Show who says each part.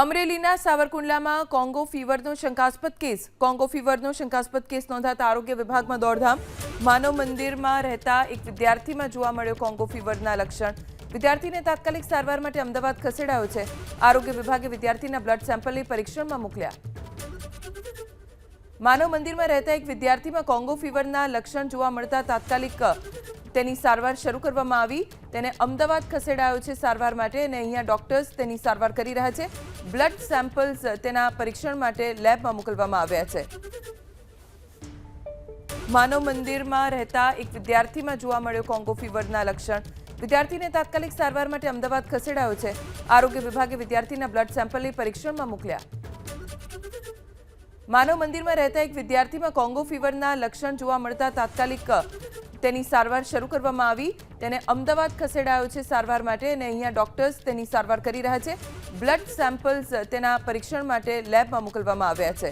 Speaker 1: અમરેલીના સાવરકુંડલામાં કોંગો ફીવરનો શંકાસ્પદ case. Congo ફીવરનો શંકાસ્પદ કેસ નોંધાતા આરોગ્ય વિભાગમાં દોડધામ. માનવ મંદિરમાં રહેતા એક વિદ્યાર્થીમાં જોવા મળ્યો કોંગો ફીવરના લક્ષણ. વિદ્યાર્થીને તાત્કાલિક સારવાર માટે અમદાવાદ ખસેડાયો છે. આરોગ્ય વિભાગે વિદ્યાર્થીના બ્લડ સેમ્પલને પરીક્ષણમાં મોકલ્યા. માનવ મંદિરમાં રહેતા એક વિદ્યાર્થીમાં કોંગો ફીવરના લક્ષણ જોવા મળતા તાત્કાલિક તેની સારવાર શરૂ કરવામાં આવી. તેને અમદાવાદ ખસેડાયો છે સારવાર માટે અને અહીંયા ડોક્ટર્સ તેની સારવાર કરી રહ્યા છે. બ્લડ સેમ્પલ્સ તેના પરીક્ષણ માટે લેબમાં મોકલવામાં આવ્યા છે. માનવ મંદિરમાં રહેતા એક વિદ્યાર્થીમાં જોવા મળ્યો કોંગો ફીવરના લક્ષણ. વિદ્યાર્થીને તાત્કાલિક સારવાર માટે અમદાવાદ ખસેડાયો છે. આરોગ્ય વિભાગે વિદ્યાર્થીના બ્લડ સેમ્પલની પરીક્ષણમાં મોકલ્યા. માનવ મંદિરમાં રહેતા એક વિદ્યાર્થીમાં કોંગો ફીવરના લક્ષણ જોવા મળતા તાત્કાલિક તેની સારવાર શરૂ કરવામાં આવી. તેને અમદાવાદ ખસેડાયો છે સારવાર માટે અને અહીંયા ડોક્ટર્સ તેની સારવાર કરી રહ્યા છે. બ્લડ સેમ્પલ્સ તેના પરીક્ષણ માટે લેબમાં મોકલવામાં આવ્યા છે.